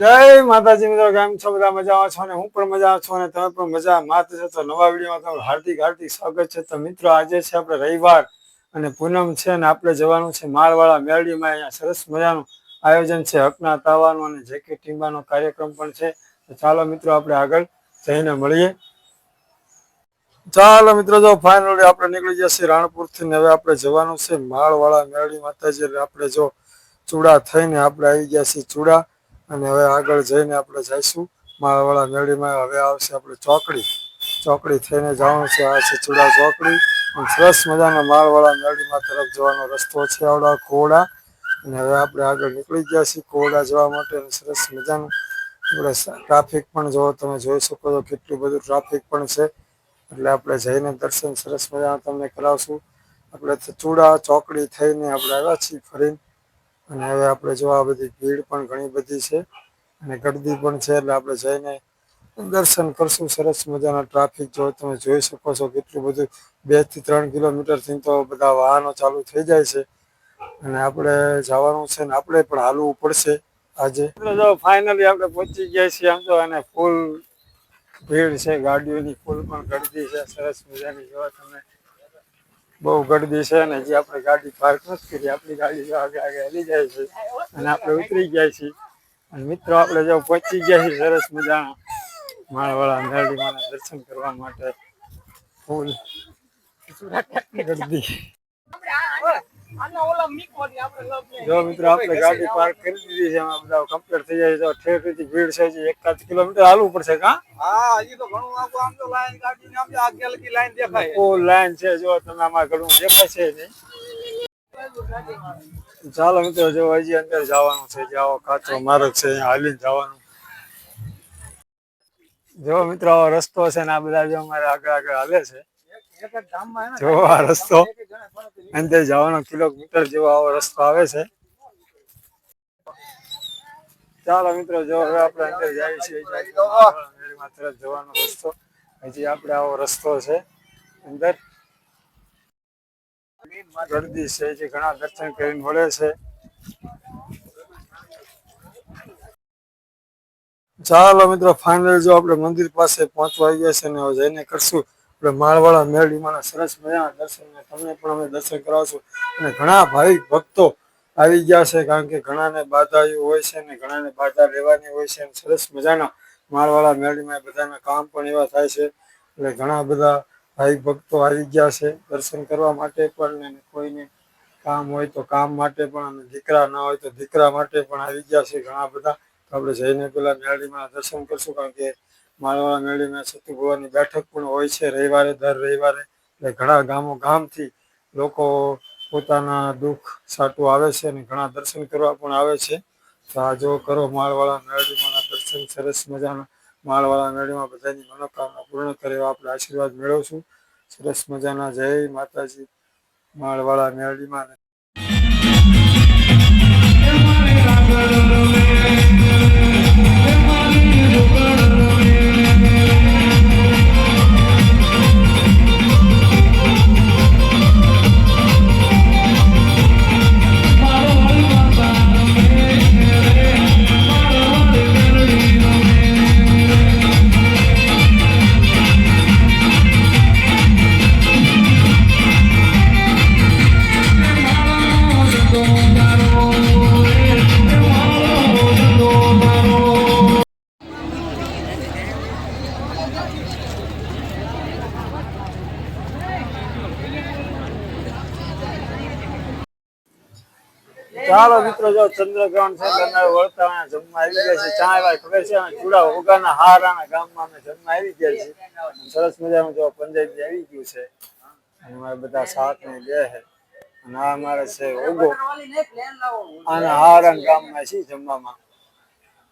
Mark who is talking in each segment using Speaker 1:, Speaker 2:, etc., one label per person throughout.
Speaker 1: જય માતાજી મિત્રો, કેમ છો? બધા મજામાં છો ને? હું પણ મજામાં છું અને તમે પણ મજા માત છો તો નવા વિડીયોમાં તમારું હાર્દિક હાર્દિક સ્વાગત છે. તો મિત્રો, આજે છે આપણે રવિવાર અને પૂનમ છે અને આપણે જવાનું છે માળવાળા મેરડીમાં અહીંયા સરસ મજાનું આયોજન છે. હકના તાવાનું અને જેકે ટીમ્બાનો કાર્યક્રમ પણ છે. તો ચાલો મિત્રો, આપણે આગળ જઈને મળીએ. ચાલો મિત્રો, જો ફાઇનલી આપણે નીકળી છીએ રાણપુરથી ને હવે આપણે જવાનું છે માળવાળા મેરડી માતાજી. આપણે જો ચૂડા થઈને આપણે આવી ગયા છીએ ચૂડા. અને હવે આગળ જઈને આપણે જઈશું. માળવાળા મેળીમાં હવે આવશે આપણે ચોકડી. ચોકડી થઈને જવાનું છે. આ છે ચૂડા ચોકડી. અને સરસ મજાના માળવાળા મેળીમાં તરફ જવાનો રસ્તો છે આવડા કોડા અને હવે આપણે આગળ નીકળી ગયા છીએ કોડા જવા માટે. અને સરસ મજાનું આપણે ટ્રાફિક પણ જો તમે જોઈ શકો છો કેટલું બધું ટ્રાફિક પણ છે. એટલે આપણે જઈને દર્શન સરસ મજાના તમને કરાવશું. આપણે ચૂડા ચોકડી થઈને આપણે આવ્યા છીએ ફરીને. અને હવે આપણે જો આ બધી ભીડ પણ ઘણી બધી છે અને ગરદી પણ છે એટલે આપણે જઈને દર્શન કરશું. સરસ મજાના ટ્રાફિક જો તમે જોઈ શકો છો કેટલું બધું બેથી ત્રણ કિલોમીટરથી તો બધા વાહનો ચાલુ થઈ જાય છે. અને આપણે જવાનું છે ને આપણે પણ હાલવું પડશે આજે. જો ફાઇનલી આપણે પહોંચી ગયા છીએ આમ તો અને ફૂલ ભીડ છે, ગાડીઓની ફૂલ પણ ગરદી છે. સરસ મજાની જોવા તમે બહુ ગરદી છે ને જે આપણે ગાડી પાર્ક નથી કરી, આપણી ગાડી આગળ આગે હલી જાય છે અને આપણે ઉતરી ગયા છીએ. અને મિત્રો, આપણે જો પહોંચી ગયા છીએ સરસ મજાના માળવાળા મેરડીમાના દર્શન કરવા માટે. ફૂલ. ગરદી. જો મિત્રો આપણે ગાડી પાર્ક કરી દીધી છે એમાં બધા કમ્પ્લીટ થઈ જાય તો ઠેરથી ભીડ છે હજી એકાદ કિલોમીટર હાલવું પડશે કા?
Speaker 2: હા હજી તો ઘણું આખું આમ તો લાઈન કાઢીને આમ જો આગે લગી લાઈન દેખાય
Speaker 1: ઓ લાઈન છે જો તમને આમાં ઘણું દેખાય છે નહીં. ચાલો મિત્રો જો હજી અંદર જવાનું છે જાઓ કાચો માર્ગ છે અહીંયા હાલીને જવાનું. જો મિત્રો આવો રસ્તો છે ને આ બધા જો અમારે આગળ આગળ હાલે છે.
Speaker 2: ને
Speaker 1: જો આ રસ્તો અંદર જવાનો કિલોમીટર જેવો આવો રસ્તો આવે છે. ચાલો મિત્રો, જો હવે આપણે અંદર જઈએ છીએ જવાનો રસ્તો, હજી આપણે આવો રસ્તો છે અંદર. ગરદી છે, જે ઘણા દર્શન કરીને મળે છે. ચાલો મિત્રો ફાઇનલ જો આપણે મંદિર પાસે પહોંચવા ગયા છે ને જઈને કરશું. આપણે માળવાળા મેરડીમાં સરસ મજાના દર્શન તમને પણ અમે દર્શન કરાવશું. અને ઘણા ભાવિક ભક્તો આવી ગયા છે, કારણ કે ઘણાને બાધાઓ હોય છે ને ઘણાને બાધા લેવાની હોય છે. અને સરસ મજાના માળવાળા મેરડીમાં બધાના કામ પણ એવા થાય છે. એટલે ઘણા બધા ભાઈ ભક્તો આવી ગયા છે દર્શન કરવા માટે પણ અને કોઈને કામ હોય તો કામ માટે પણ અને દીકરા ના હોય તો દીકરા માટે પણ આવી ગયા છે ઘણા બધા. આપણે જઈને પેલા મેરડીમાં દર્શન કરશું, કારણ કે માળવાળા મેળીમાં સતીગુવાની બેઠક પણ હોય છે રવિવારે, દર રવિવારે. એટલે ઘણા ગામો, ગામથી લોકો પોતાના દુઃખ સાટું આવે છે અને ઘણા દર્શન કરવા પણ આવે છે. તો આ જો કરો માળવાળા મેરડીમાંના દર્શન સરસ મજાના માળવાળા મેરડીમાં બધાની મનોકામના પૂર્ણ કરે એવા આપણે આશીર્વાદ મેળવશું. સરસ મજાના જય માતાજી માળવાળા મેરડીમાં ચાલો મિત્રો, જો ચંદ્રગ્રહણ છે તમે વળતા જમવા આવી ગયા છે. ચા એવા ખબર છે અને ચૂડા ઉગાના હારાના ગામમાં અમે જમવા આવી ગયા છે સરસ મજાનું જો પંજાબી આવી ગયું છે. અને અમારે બધા સાથ ને બે છે. અને આ અમારે છે ઓગો. અને હારણ ગામમાં છે જમવામાં.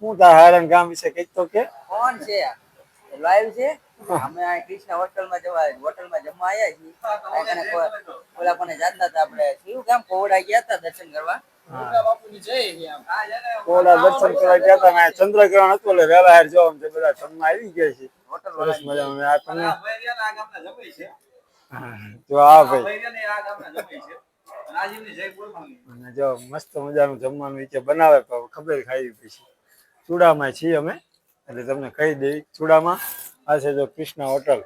Speaker 1: હું તાર હારણ ગામ વિશે કંઈક તો કે
Speaker 3: કોણ છે લાઈવ છે? અમે આ કૃષ્ણ હોટલમાં જવા હોટલમાં જમવા આવ્યા છીએ. ઓલા કોને જાતા હતા આપણે શિવ ગામ કોવડા ગયા હતા દર્શન કરવા.
Speaker 1: ઓલા દર્શન કરવા ગયા હતા ને ચંદ્રગ્રહણ હતું એટલે વહેલા હાર જો તે બધા જમવા આવી ગયા છે. સરસ આ તમે જો આ ભાઈ. અને જો મસ્ત મજાનું જમવાનું ઈ બનાવે તો ખબર ખાઈ પછી ચૂડામાં છીએ અમે. એટલે તમને કહી દઈ ચૂડામાં. આ છે જો ક્રિષ્ના હોટલ.